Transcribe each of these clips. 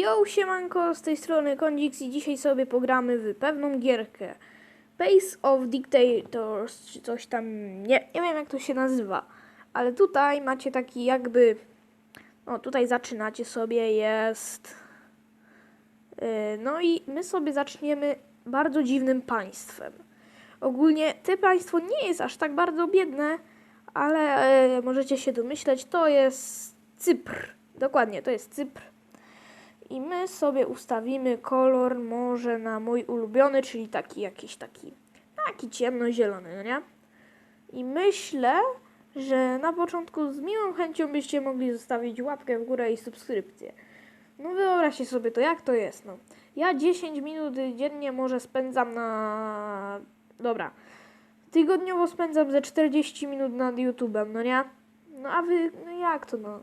Yo, siemanko, z tej strony Kondix i dzisiaj sobie pogramy w pewną gierkę. Pace of Dictators, czy coś tam, nie, nie wiem jak to się nazywa. Ale tutaj macie taki jakby, no tutaj zaczynacie sobie, jest... Yy, no i my sobie zaczniemy bardzo dziwnym państwem. Ogólnie to państwo nie jest aż tak bardzo biedne, ale e, możecie się domyśleć, to jest Cypr. Dokładnie, to jest Cypr. I my sobie ustawimy kolor może na mój ulubiony, czyli taki jakiś taki, taki ciemnozielony, no nie? I myślę, że na początku z miłą chęcią byście mogli zostawić łapkę w górę i subskrypcję. No wyobraźcie sobie to, jak to jest, no. Ja 10 minut dziennie może spędzam na... Dobra. Tygodniowo spędzam ze 40 minut nad YouTube'em, no nie? No a wy, no jak to no?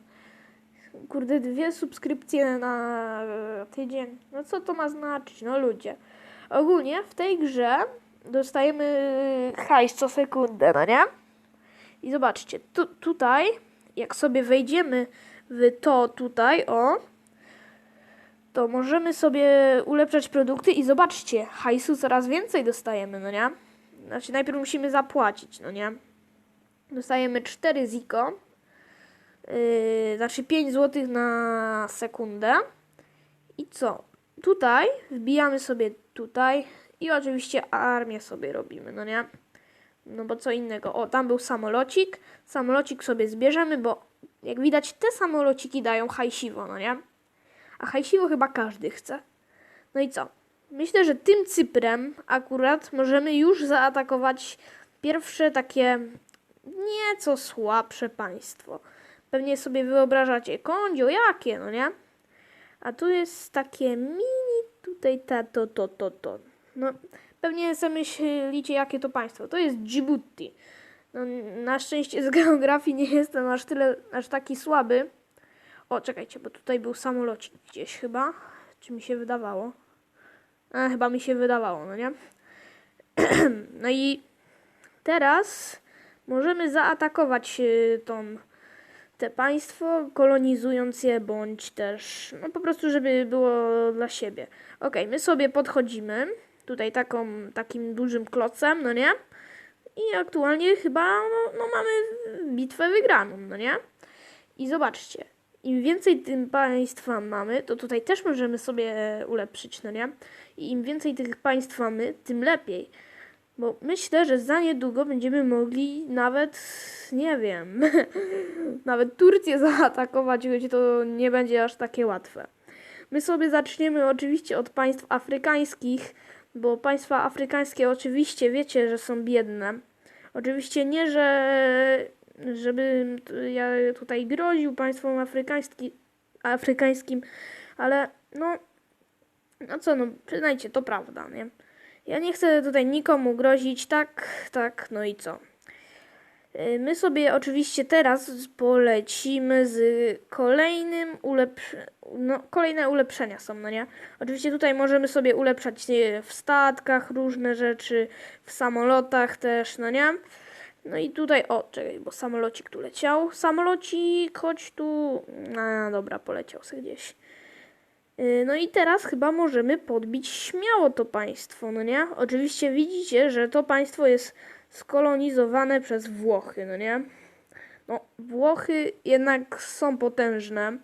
Kurde, dwie subskrypcje na e, tydzień. No co to ma znaczyć, no ludzie? Ogólnie w tej grze dostajemy hajs co sekundę, no nie? I zobaczcie, tu, tutaj, jak sobie wejdziemy w to tutaj, o, to możemy sobie ulepszać produkty i zobaczcie, hajsu coraz więcej dostajemy, no nie? Znaczy najpierw musimy zapłacić, no nie? Dostajemy 4 ziko, yy, znaczy 5 zł na sekundę. I co? Tutaj wbijamy sobie tutaj i oczywiście armię sobie robimy, no nie? No bo co innego. O, tam był samolocik. Samolocik sobie zbierzemy, bo jak widać te samolociki dają hajsiwo, no nie? A hajsiwo chyba każdy chce. No i co? Myślę, że tym Cyprem akurat możemy już zaatakować pierwsze takie nieco słabsze państwo. Pewnie sobie wyobrażacie, kondzio, jakie, no nie? A tu jest takie mini, tutaj ta, to, to, to, to. No, pewnie sobie myślicie, jakie to państwo. To jest Djibouti. No, na szczęście z geografii nie jestem aż tyle, aż taki słaby. O, czekajcie, bo tutaj był samolocik gdzieś chyba. Czy mi się wydawało? A, chyba mi się wydawało, no nie? no i teraz możemy zaatakować y, tą, te państwo, kolonizując je, bądź też, no po prostu, żeby było dla siebie. Ok, my sobie podchodzimy, tutaj taką, takim dużym klocem, no nie? I aktualnie chyba, no, no mamy bitwę wygraną, no nie? I zobaczcie, im więcej tym państwa mamy, to tutaj też możemy sobie ulepszyć, no nie? I im więcej tych państw mamy, tym lepiej. Bo myślę, że za niedługo będziemy mogli nawet, nie wiem, nawet Turcję zaatakować, choć to nie będzie aż takie łatwe. My sobie zaczniemy oczywiście od państw afrykańskich, bo państwa afrykańskie oczywiście wiecie, że są biedne. Oczywiście nie, że żeby ja tutaj groził państwom afrykański, afrykańskim, ale no, no co, no przyznajcie, to prawda, nie? Ja nie chcę tutaj nikomu grozić, tak, tak, no i co? Y, My sobie oczywiście teraz polecimy z kolejnym ulepsz... no, kolejne ulepszenia są, no nie? Oczywiście tutaj możemy sobie ulepszać w statkach różne rzeczy, w samolotach też, no nie? No i tutaj, o, czekaj, bo samolocik tu leciał. Samolocik, chodź tu. A, dobra, poleciał sobie gdzieś. Yy, No i teraz chyba możemy podbić śmiało to państwo, no nie? Oczywiście widzicie, że to państwo jest skolonizowane przez Włochy, no nie? No, Włochy jednak są potężne.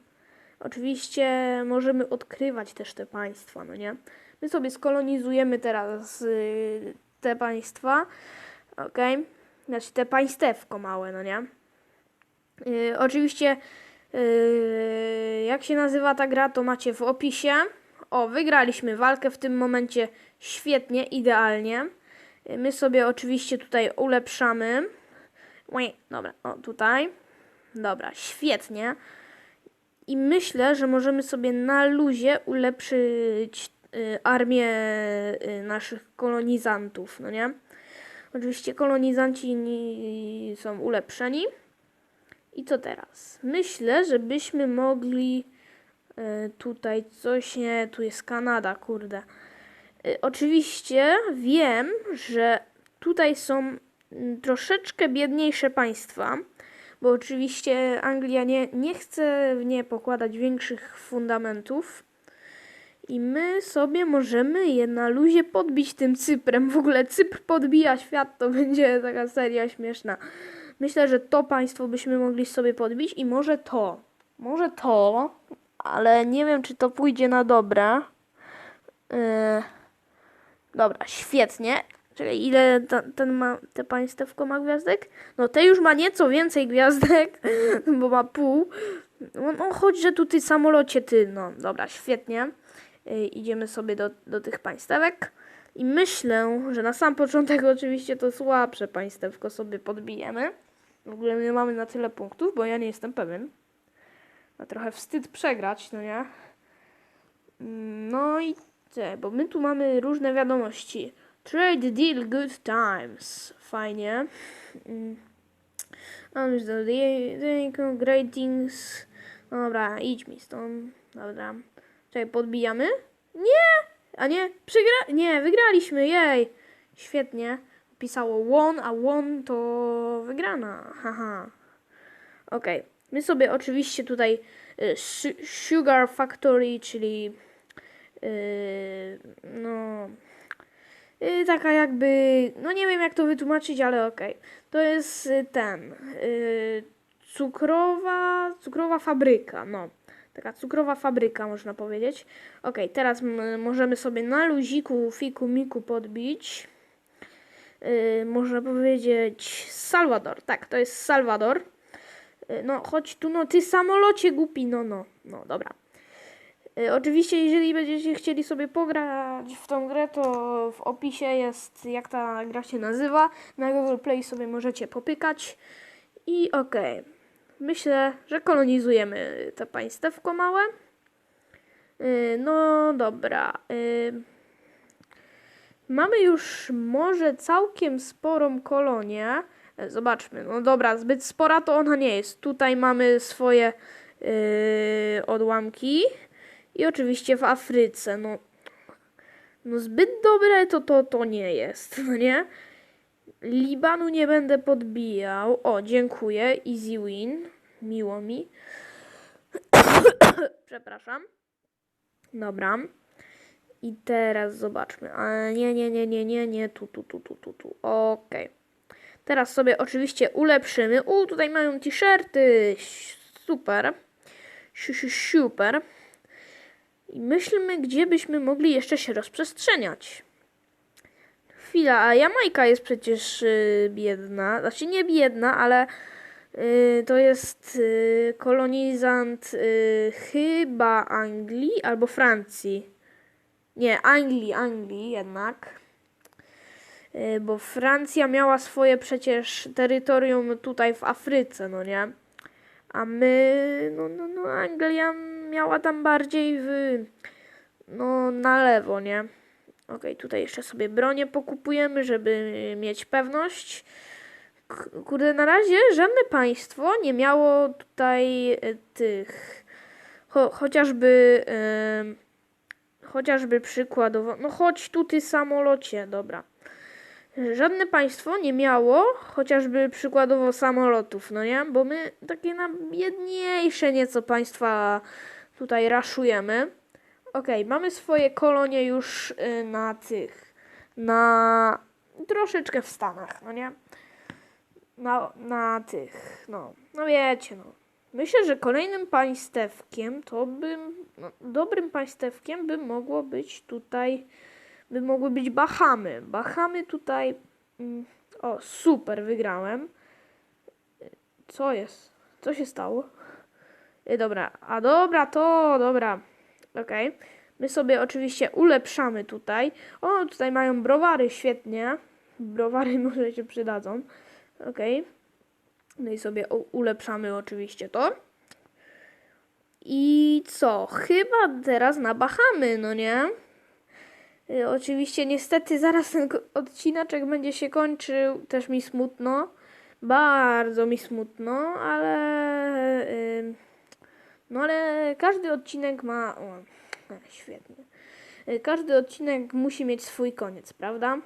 Oczywiście możemy odkrywać też te państwa, no nie? My sobie skolonizujemy teraz yy, te państwa, okej? Znaczy te państewko małe, no nie? Yy, oczywiście, yy, jak się nazywa ta gra, to macie w opisie. O, wygraliśmy walkę w tym momencie świetnie, idealnie. Yy, my sobie oczywiście tutaj ulepszamy. Ui, dobra, o tutaj. Dobra, świetnie. I myślę, że możemy sobie na luzie ulepszyć yy, armię yy, naszych kolonizantów, no nie? Oczywiście kolonizanci ni- są ulepszeni. I co teraz? Myślę, że byśmy mogli e, tutaj coś, nie, tu jest Kanada, kurde. E, oczywiście wiem, że tutaj są mm, troszeczkę biedniejsze państwa, bo oczywiście Anglia nie, nie chce w nie pokładać większych fundamentów. I my sobie możemy je na luzie podbić tym Cyprem. W ogóle Cypr podbija świat, to będzie taka seria śmieszna. Myślę, że to państwo byśmy mogli sobie podbić i może to. Może to, ale nie wiem, czy to pójdzie na dobre. Yy, dobra, świetnie. Czekaj, ile ta, ten ma, te państewko ma gwiazdek? No te już ma nieco więcej gwiazdek, bo ma pół. No, no że tu ty samolocie ty. No dobra, świetnie. Yy, idziemy sobie do, do tych państewek. I myślę, że na sam początek oczywiście to słabsze państewko sobie podbijemy. W ogóle nie mamy na tyle punktów, bo ja nie jestem pewien. No trochę wstyd przegrać, no nie? Mm, No i te, bo my tu mamy różne wiadomości. Trade deal good times. Fajnie. Mm. Mam the ratings. No Dobra, idź mi stąd. Dobra. Czekaj, podbijamy? Nie! A nie, przegra... Nie, wygraliśmy, jej! Świetnie. Pisało won, a won to wygrana. Haha. Okej. My sobie oczywiście tutaj y, su- Sugar Factory, czyli y, no y, taka jakby, no nie wiem jak to wytłumaczyć, ale okej. To jest y, ten y, cukrowa, cukrowa fabryka, no. Taka cukrowa fabryka, można powiedzieć. Okej, teraz możemy sobie na luziku, fiku, miku podbić. Yy, można powiedzieć Salwador. Tak, to jest Salwador. Yy, no, chodź tu, no, ty samolocie głupi, no, no, no, dobra. Yy, oczywiście, jeżeli będziecie chcieli sobie pograć w tą grę, to w opisie jest, jak ta gra się nazywa. Na Google Play sobie możecie popykać. I okej. Myślę, że kolonizujemy te państewko małe. Yy, no dobra. Yy, mamy już może całkiem sporą kolonię. E, Zobaczmy. No dobra, zbyt spora to ona nie jest. Tutaj mamy swoje yy, odłamki. I oczywiście w Afryce. No, no zbyt dobre to, to to nie jest, no nie? Libanu nie będę podbijał. O, dziękuję. Easy win. Miło mi. Przepraszam. Dobra. I teraz zobaczmy. A nie, nie, nie, nie, nie, nie. Tu, tu, tu, tu, tu, tu. Okej. Teraz sobie oczywiście ulepszymy. U, tutaj mają t-shirty. Super. Super. I myślmy, gdzie byśmy mogli jeszcze się rozprzestrzeniać. Chwila, a Jamajka jest przecież y, biedna. Znaczy nie biedna, ale y, to jest y, kolonizant y, chyba Anglii albo Francji. Nie, Anglii, Anglii jednak. Y, Bo Francja miała swoje przecież terytorium tutaj w Afryce, no nie? A my, no, no, no, Anglia miała tam bardziej w, no, na lewo, nie? Okej, tutaj jeszcze sobie bronię pokupujemy, żeby mieć pewność. Kurde, na razie żadne państwo nie miało tutaj e, tych, cho, chociażby, em, chociażby przykładowo, no chodź tu ty samolocie, dobra. Żadne państwo nie miało chociażby przykładowo samolotów, no nie? Bo my takie na biedniejsze nieco państwa tutaj raszujemy. Okej, mamy swoje kolonie już y, na tych, na troszeczkę w Stanach, no nie? Na, na tych, no, no wiecie, no. Myślę, że kolejnym państewkiem to bym, no, dobrym państewkiem by mogło być tutaj, by mogły być Bahamy. Bahamy tutaj, mm, o, super, wygrałem. Co jest? Co się stało? Y, Dobra, a dobra, to dobra. Okej. My sobie oczywiście ulepszamy tutaj. O, tutaj mają browary, świetnie. Browary może się przydadzą. Okej. No i sobie ulepszamy oczywiście to. I co? Chyba teraz na Bahamy, no nie? Y, Oczywiście niestety zaraz ten odcineczek będzie się kończył. Też mi smutno. Bardzo mi smutno, ale... no ale każdy odcinek ma. O, świetnie. E, Każdy odcinek musi mieć swój koniec, prawda?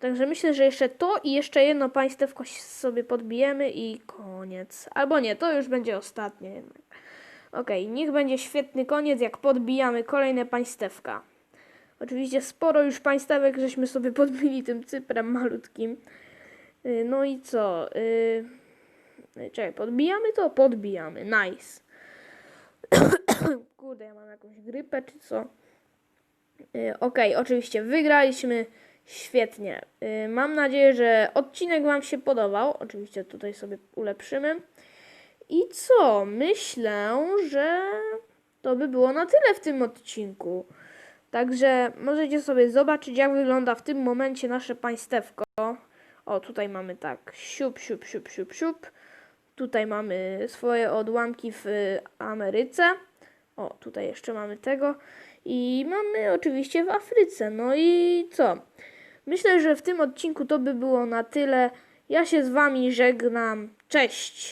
Także myślę, że jeszcze to i jeszcze jedno państewko sobie podbijemy i koniec. Albo nie, to już będzie ostatnie jednak. Okej, niech będzie świetny koniec, jak podbijamy kolejne państewka. Oczywiście sporo już państewek żeśmy sobie podbili tym cyprem malutkim. Y, No i co? Yy... Czekaj, podbijamy to? Podbijamy. Nice. Kurde, ja mam jakąś grypę czy co? Yy, Okej, oczywiście wygraliśmy. Świetnie. Yy, Mam nadzieję, że odcinek Wam się podobał. Oczywiście tutaj sobie ulepszymy. I co? Myślę, że to by było na tyle w tym odcinku. Także możecie sobie zobaczyć, jak wygląda w tym momencie nasze państewko. O, tutaj mamy tak, siup, siup, siup, siup, siup. Tutaj mamy swoje odłamki w y, Ameryce. O, tutaj jeszcze mamy tego. I mamy oczywiście w Afryce. No i co? Myślę, że w tym odcinku to by było na tyle. Ja się z Wami żegnam. Cześć!